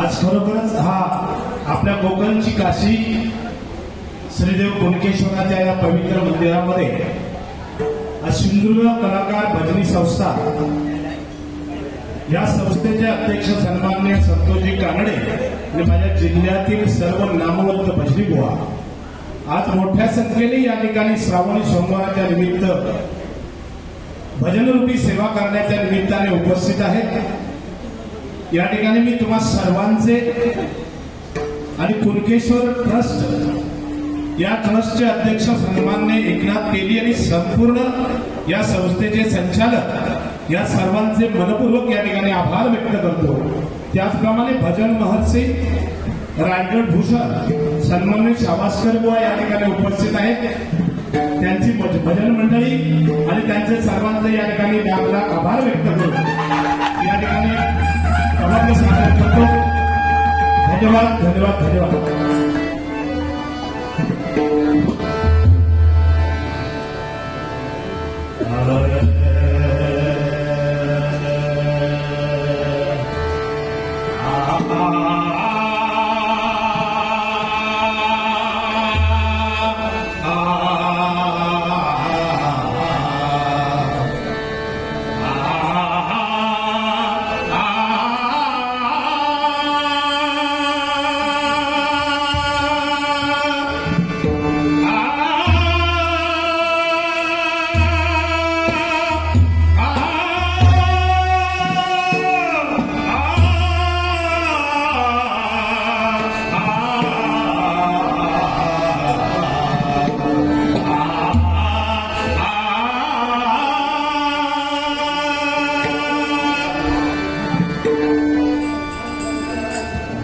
आज खरोखरच हा आपल्या कोकणची काशी श्रीदेव कुणकेश्वराच्या या पवित्र मंदिरामध्ये आज सिंधुदुर्ग कलाकार भजनी संस्था या संस्थेचे अध्यक्ष सन्मान्य संतोषजी कानडे आणि माझ्या जिल्ह्यातील सर्व नामवंत भजनी बुवा. आज मोठ्या संख्येने या ठिकाणी श्रावणी सोमवाराच्या निमित्त भजनरूपी सेवा करण्याच्या निमित्ताने उपस्थित आहेत. या ठिकाणी मी तुम्हा सर्वांचे आणि कुणकेश्वर ट्रस्ट या ट्रस्टचे अध्यक्ष सन्मान्य एकनाथ तेली आणि संपूर्ण या संस्थेचे संचालक या सर्वांचे मनपूर्वक या ठिकाणी आभार व्यक्त करतो. त्याचप्रमाणे भजन महर्षी रायगड भूषण सन्मान्य शाबासकर बुवा या ठिकाणी उपस्थित आहेत. त्यांची भजन मंडळी आणि त्यांचे सर्वांचे या ठिकाणी मी आपला आभार व्यक्त करतो. या ठिकाणी अभंग सादर करतो धन्यवाद धन्यवाद धन्यवाद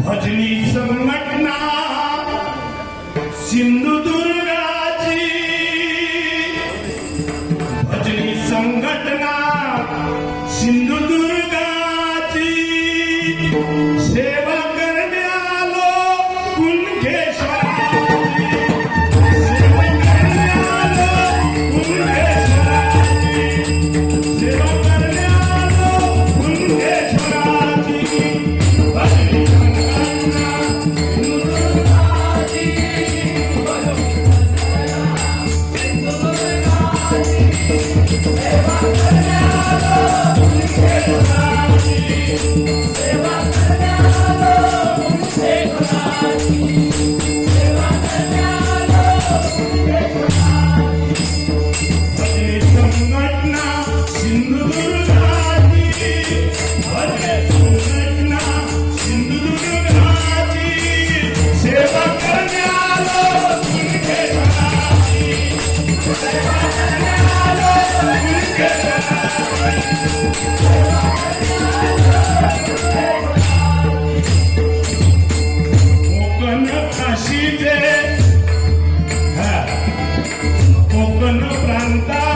भजनी संघटना सिंधुदुर्गाची भजनी संघटना सिंधुदुर्गाची सेवा con una planta.